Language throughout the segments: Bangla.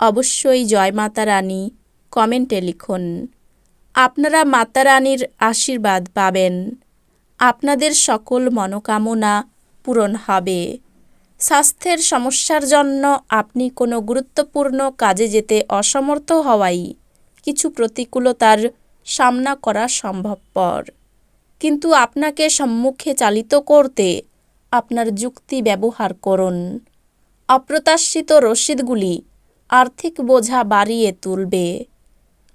অবশ্যই জয় মাতা রানী, কমেন্টে লিখুন। আপনারা মাতা রানীর আশীর্বাদ পাবেন। আপনাদের সকল মনোকামনা পূরণ হবে। স্বাস্থ্যের সমস্যার জন্য আপনি কোনো গুরুত্বপূর্ণ কাজে যেতে অসমর্থ হওয়াই কিছু প্রতিকূলতার সামনা করা সম্ভবপর। কিন্তু আপনাকে সম্মুখে চালিত করতে আপনার যুক্তি ব্যবহার করুন। অপ্রত্যাশিত রসিদগুলি আর্থিক বোঝা বাড়িয়ে তুলবে।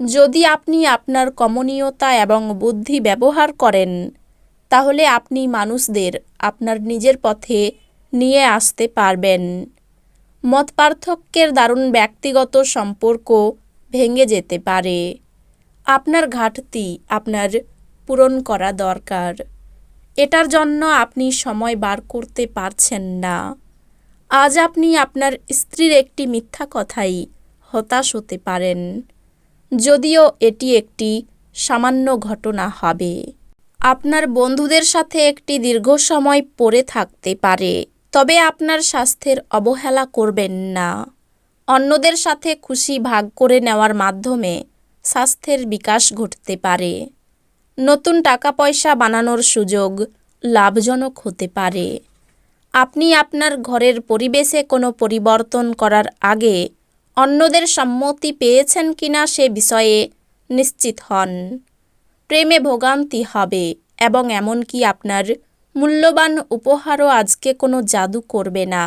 যদি আপনি আপনার কমনীয়তা এবং বুদ্ধি ব্যবহার করেন, তাহলে আপনি মানুষদের আপনার নিজের পথে নিয়ে আসতে পারবেন। মত পার্থক্যের দারুণ ব্যক্তিগত সম্পর্ক ভেঙে যেতে পারে। আপনার ঘাটতি আপনার পূরণ করা দরকার। এটার জন্য আপনি সময় বার করতে পারছেন না। আজ আপনি আপনার স্ত্রীর একটি মিথ্যা কথাই হতাশ হতে পারেন। যদিও এটি একটি সামান্য ঘটনা হবে। আপনার বন্ধুদের সাথে একটি দীর্ঘ সময় পড়ে থাকতে পারে, তবে আপনার স্বাস্থ্যের অবহেলা করবেন না। অন্যদের সাথে খুশি ভাগ করে নেওয়ার মাধ্যমে স্বাস্থ্যের বিকাশ ঘটতে পারে। নতুন টাকা পয়সা বানানোর সুযোগ লাভজনক হতে পারে। আপনি আপনার ঘরের পরিবেশে কোনো পরিবর্তন করার আগে অন্যদের সম্মতি পেয়েছেন কিনা সে বিষয়ে নিশ্চিত হন। প্রেমে ভোগান্তি হবে এবং এমনকি আপনার মূল্যবান উপহারও আজকে কোনো জাদু করবে না।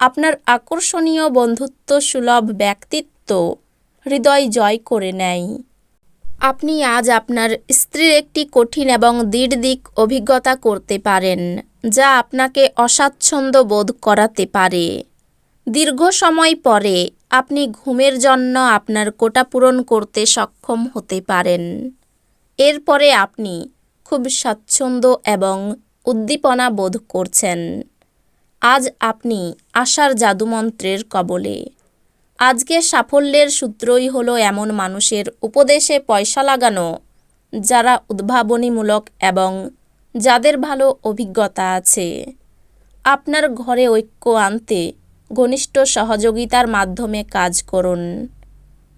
আপনার আকর্ষণীয় বন্ধুত্ব সুলভ ব্যক্তিত্ব হৃদয় জয় করে নেয়। আপনি আজ আপনার স্ত্রীর একটি কঠিন এবং দৃঢ় দিক অভিজ্ঞতা করতে পারেন, যা আপনাকে অস্বাচ্ছন্দ্য বোধ করাতে পারে। দীর্ঘ সময় পরে আপনি ঘুমের জন্য আপনার কোটা পূরণ করতে সক্ষম হতে পারেন। এরপরে আপনি খুব স্বাচ্ছন্দ্য এবং উদ্দীপনা বোধ করছেন। আজ আপনি আশার জাদুমন্ত্রের কবলে। আজকে সাফল্যের সূত্রই হলো এমন মানুষের উপদেশে পয়সা লাগানো, যারা উদ্ভাবনীমূলক এবং যাদের ভালো অভিজ্ঞতা আছে। আপনার ঘরে ঐক্য আনতে ঘনিষ্ঠ সহযোগিতার মাধ্যমে কাজ করুন।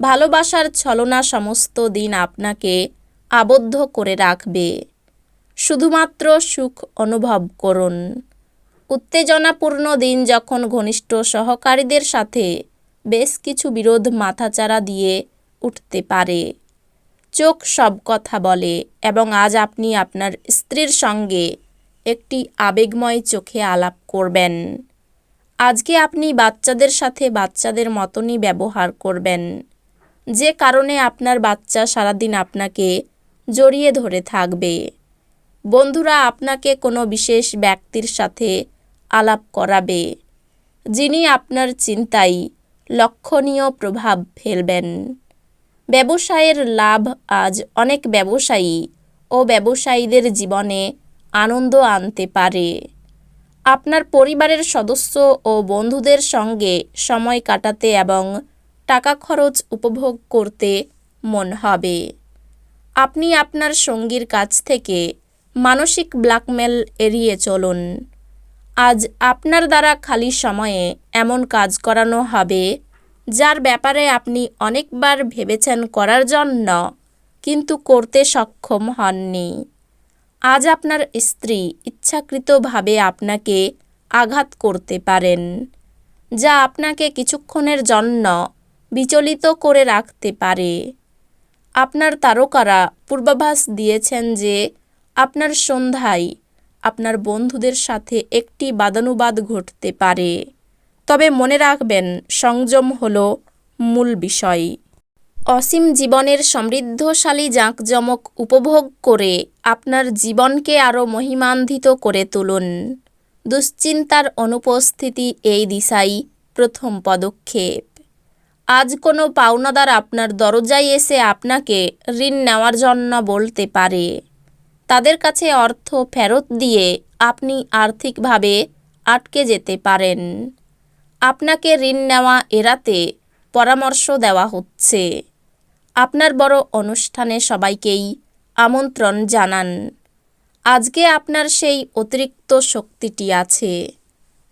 ভালোবাসার ছলনা সমস্ত দিন আপনাকে আবদ্ধ করে রাখবে। শুধুমাত্র সুখ অনুভব করুন। উত্তেজনাপূর্ণ দিন যখন ঘনিষ্ঠ সহকারীদের সাথে বেশ কিছু বিরোধ মাথাচাড়া দিয়ে উঠতে পারে। চোখ সব কথা বলে এবং আজ আপনি আপনার স্ত্রীর সঙ্গে একটি আবেগময় চোখে আলাপ করবেন। আজকে আপনি বাচ্চাদের সাথে বাচ্চাদের মতনই ব্যবহার করবেন। যে কারণে আপনার বাচ্চা সারাদিন আপনাকে জড়িয়ে ধরে থাকবে। বন্ধুরা আপনাকে কোনো বিশেষ ব্যক্তির সাথে আলাপ করাবে, যিনি আপনার চিন্তায় লক্ষণীয় প্রভাব ফেলবেন। ব্যবসায়ের লাভ আজ অনেক ব্যবসায়ী ও ব্যবসায়ীদের জীবনে আনন্দ আনতে পারে। আপনার পরিবারের সদস্য ও বন্ধুদের সঙ্গে সময় কাটাতে এবং টাকা খরচ উপভোগ করতে মন হবে। আপনি আপনার সঙ্গীর কাছ থেকে মানসিক ব্ল্যাকমেল এড়িয়ে চলুন। আজ আপনার দ্বারা খালি সময়ে এমন কাজ করানো হবে, যার ব্যাপারে আপনি অনেকবার ভেবেছেন করার জন্য, কিন্তু করতে সক্ষম হননি। আজ আপনার স্ত্রী ইচ্ছাকৃতভাবে আপনাকে আঘাত করতে পারেন, যা আপনাকে কিছুক্ষণের জন্য বিচলিত করে রাখতে পারে। আপনার তারকারা পূর্বাভাস দিয়েছেন যে আপনার সন্ধ্যায় আপনার বন্ধুদের সাথে একটি বাদানুবাদ ঘটতে পারে। তবে মনে রাখবেন, সংযম হল মূল বিষয়। অসীম জীবনের সমৃদ্ধশালী জাঁকজমক উপভোগ করে আপনার জীবনকে আরও মহিমান্বিত করে তুলুন। দুশ্চিন্তার অনুপস্থিতি এই দিশাই প্রথম পদক্ষেপ। আজ কোনো পাওনাদার আপনার দরজায় এসে আপনাকে ঋণ নেওয়ার জন্য বলতে পারে। তাদের কাছে অর্থ ফেরত দিয়ে আপনি আর্থিকভাবে আটকে যেতে পারেন। আপনাকে ঋণ নেওয়া এড়াতে পরামর্শ দেওয়া হচ্ছে। আপনার বড় অনুষ্ঠানে সবাইকেই আমন্ত্রণ জানান। আজকে আপনার সেই অতিরিক্ত শক্তিটি আছে,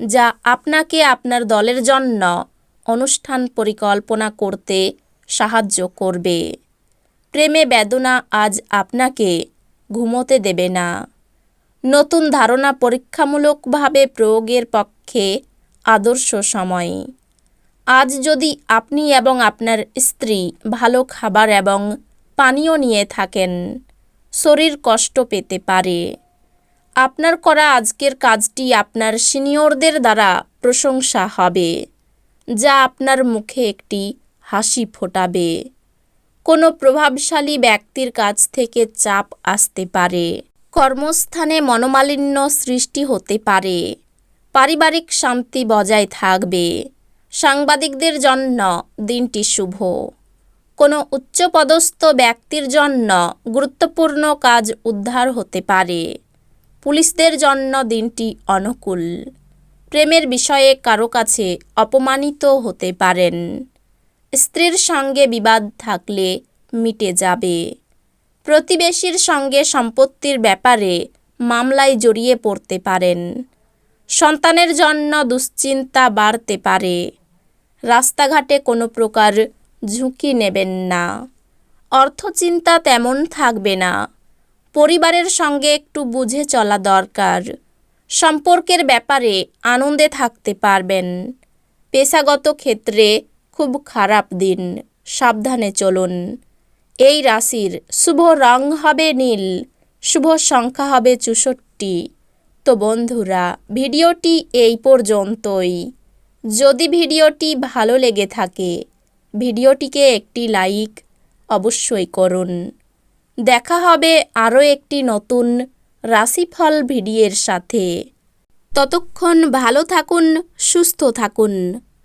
যা আপনাকে আপনার দলের জন্য অনুষ্ঠান পরিকল্পনা করতে সাহায্য করবে। প্রেমে বেদনা আজ আপনাকে ঘুমোতে দেবে না। নতুন ধারণা পরীক্ষামূলকভাবে প্রয়োগের পক্ষে আদর্শ সময়। আজ যদি আপনি এবং আপনার স্ত্রী ভালো খাবার এবং পানীয় নিয়ে থাকেন, শরীর কষ্ট পেতে পারে। আপনার করা আজকের কাজটি আপনার সিনিয়রদের দ্বারা প্রশংসা হবে, যা আপনার মুখে একটি হাসি ফোটাবে। কোনো প্রভাবশালী ব্যক্তির কাছ থেকে চাপ আসতে পারে। কর্মস্থানে মনোমালিন্য সৃষ্টি হতে পারে। পারিবারিক শান্তি বজায় থাকবে। সাংবাদিকদের জন্য দিনটি শুভ। কোনো উচ্চপদস্থ ব্যক্তির জন্য গুরুত্বপূর্ণ কাজ উদ্ধার হতে পারে। পুলিশদের জন্য দিনটি অনুকূল। প্রেমের বিষয়ে কারও কাছে অপমানিত হতে পারেন। স্ত্রীর সঙ্গে বিবাদ থাকলে মিটে যাবে। প্রতিবেশীর সঙ্গে সম্পত্তির ব্যাপারে মামলায় জড়িয়ে পড়তে পারেন। সন্তানের জন্য দুশ্চিন্তা বাড়তে পারে। রাস্তাঘাটে কোনো প্রকার ঝুঁকি নেবেন না। অর্থচিন্তা তেমন থাকবে না। পরিবারের সঙ্গে একটু বুঝে চলা দরকার। সম্পর্কের ব্যাপারে আনন্দে থাকতে পারবেন। পেশাগত ক্ষেত্রে খুব খারাপ দিন, সাবধানে চলুন। এই রাশির শুভ রং হবে নীল, শুভ সংখ্যা হবে চুষট্টি। তো বন্ধুরা, ভিডিওটি এই পর্যন্তই। যদি ভিডিওটি ভালো লেগে থাকে, ভিডিওটিকে একটি লাইক অবশ্যই করুন। দেখা হবে আরও একটি নতুন রাশিফল ভিডিওর সাথে। ততক্ষণ ভালো থাকুন, সুস্থ থাকুন।